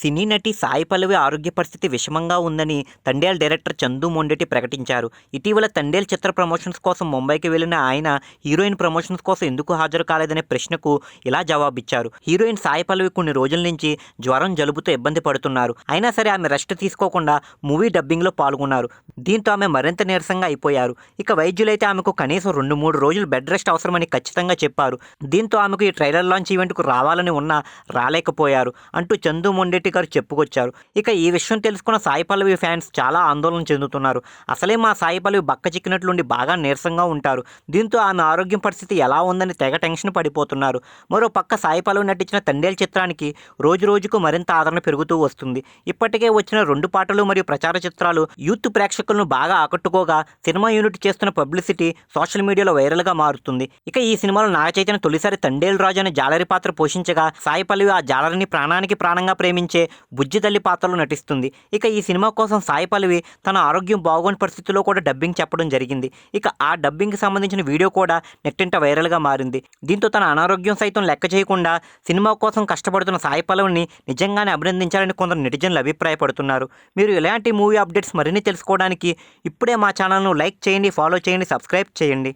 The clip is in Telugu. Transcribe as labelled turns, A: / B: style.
A: సినీ నటి సాయి పల్లవి ఆరోగ్య పరిస్థితి విషమంగా ఉందని తండేల్ డైరెక్టర్ చందు మొండెటి ప్రకటించారు. ఇటీవల తండేల్ చిత్ర ప్రమోషన్స్ కోసం ముంబైకి వెళ్ళిన ఆయన హీరోయిన్ ప్రమోషన్స్ కోసం ఎందుకు హాజరు కాలేదనే ప్రశ్నకు ఇలా జవాబిచ్చారు. హీరోయిన్ సాయి పల్లవి కొన్ని రోజుల నుంచి జ్వరం జలుబుతో ఇబ్బంది పడుతున్నారు. అయినా సరే ఆమె రెస్ట్ తీసుకోకుండా మూవీ డబ్బింగ్లో పాల్గొన్నారు. దీంతో ఆమె మరింత నీరసంగా అయిపోయారు. ఇక వైద్యులైతే ఆమెకు కనీసం రెండు మూడు రోజులు బెడ్ రెస్ట్ అవసరమని ఖచ్చితంగా చెప్పారు. దీంతో ఆమెకు ఈ ట్రైలర్ లాంచ్ ఈవెంట్కు రావాలని ఉన్నా రాలేకపోయారు అంటూ చందు మొండెట్టి గారు చెప్పుకొచ్చారు. ఇక ఈ విషయం తెలుసుకున్న సాయి పల్లవి ఫ్యాన్స్ చాలా ఆందోళన చెందుతున్నారు. అసలే మా సాయి పల్లవి బక్క చిక్కినట్లుండి బాగా నీరసంగా ఉంటారు. దీంతో ఆమె ఆరోగ్యం పరిస్థితి ఎలా ఉందని తెగ టెన్షన్ పడిపోతున్నారు. మరో పక్క సాయి పల్లవి నటించిన తండేల్ చిత్రానికి రోజు రోజుకు మరింత ఆదరణ పెరుగుతూ వస్తుంది. ఇప్పటికే వచ్చిన రెండు పాటలు మరియు ప్రచార చిత్రాలు యూత్ ప్రేక్షకులను బాగా ఆకట్టుకోగా సినిమా యూనిట్ చేస్తున్న పబ్లిసిటీ సోషల్ మీడియాలో వైరల్గా మారుతుంది. ఇక ఈ సినిమాలో నాగచైతన్య తొలిసారి తండేల్ రాజు అనే జాలరి పాత్ర పోషించగా సాయి పల్లవి ఆ జాలరిని ప్రాణానికి ప్రాణంగా ప్రేమించే బుజ్జి తల్లి పాత్రలో నటిస్తుంది. ఇక ఈ సినిమా కోసం సాయి పల్లవి తన ఆరోగ్యం బాగోని పరిస్థితుల్లో కూడా డబ్బింగ్ చెప్పడం జరిగింది. ఇక ఆ డబ్బింగ్కి సంబంధించిన వీడియో కూడా నెట్టింట వైరల్గా మారింది. దీంతో తన అనారోగ్యం సైతం లెక్క చేయకుండా సినిమా కోసం కష్టపడుతున్న సాయి పల్లవిని నిజంగానే అభినందించాలని కొందరు నెటిజన్లు అభిప్రాయపడుతున్నారు. మీరు ఇలాంటి మూవీ అప్డేట్స్ మరిన్ని తెలుసుకోవడానికి ఇప్పుడే మా ఛానల్ను లైక్ చేయండి ఫాలో చేయండి సబ్స్క్రైబ్ చేయండి.